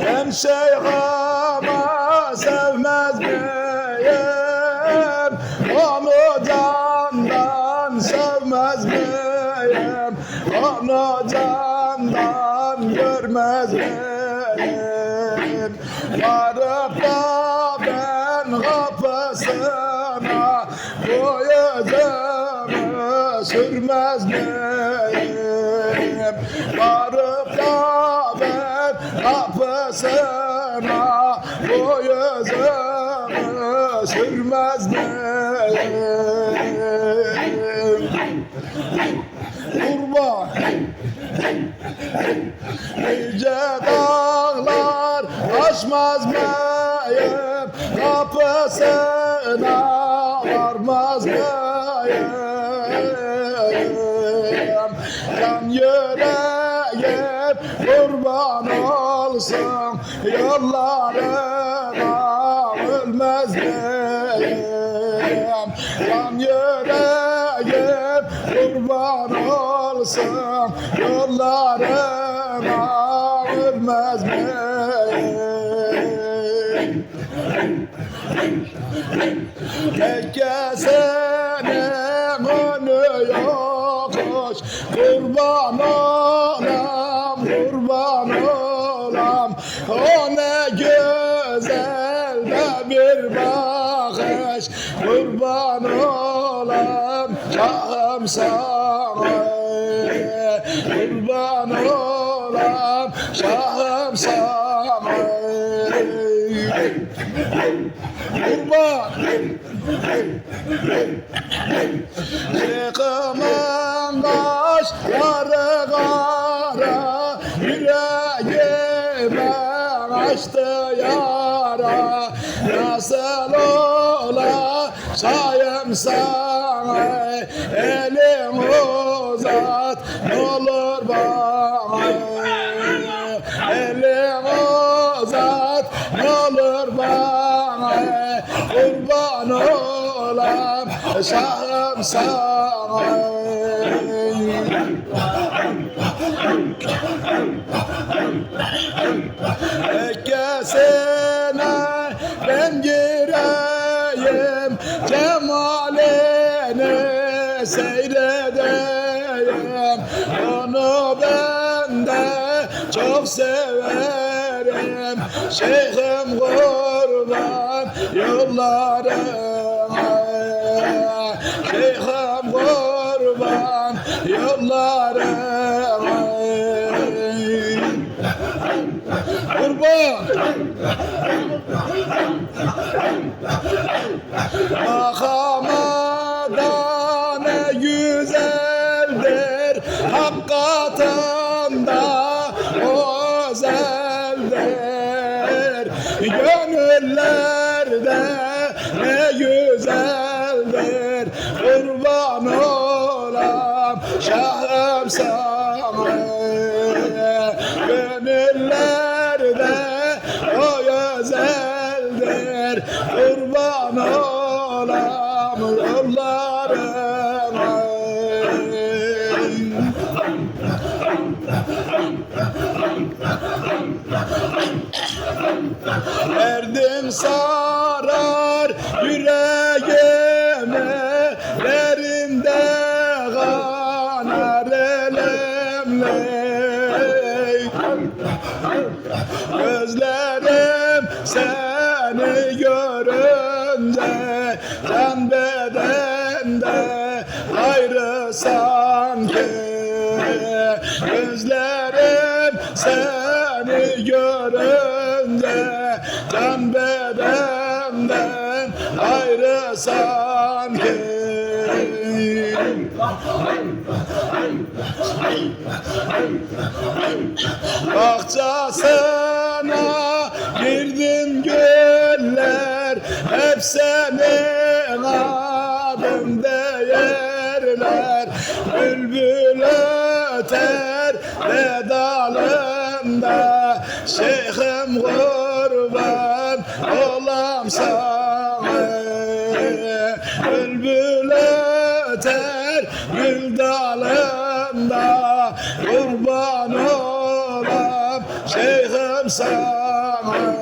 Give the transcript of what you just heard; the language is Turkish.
Hem şeyhama sevmez miyim? Onu candan sevmez miyim? Onu candan görmez miyim? Varıp da ben kapısına bu yüzümü sürmez miyim? Varıp da kapısına bu yüzümü sürmez miyim? Kurban. Yüce dağlar aşmaz mıyım? Kapısına varmaz mıyım? Can yüreğim kurban olsun Yollarına ölmez miyim? Can yüreğim kurban olsun Yollarına ölmez miyim? Mekke senin önü yokuş Kurban olam, kurban olam. O ne güzel de bir bakış. Kurban olam, şahım sana. Kurban olam, şahım sana. Kurban. Yıkımın kaşları kara Yüreğime açtı yara. Nasıl ola sayım sana Elim uzat olur bana. Elim uzat olur bana. Kurban olam şahım sana Ekkesine ben gireyim Cemalini seyredeyim? Onu ben de çok severim. Şeyhim kurban yollarına Şeyhim kurban yollarına Kurban Makamada ne güzeldir Hakikatında o özeldir Gönüllerde ne güzeldir Kurban olam şahım sana sarar yüreğimi Derinde kanar elemle. Gözlerim seni görünce Can bedende ayrı sanki. Gözlerim seni görünce bedenden ayrı sanki Bahçesine girdim güller Hep senin adın değerler Bülbül öter ve dalında Şeyhim kurban olam sana Bülbül öter. Gül dalında Kurban olam Şeyhim sana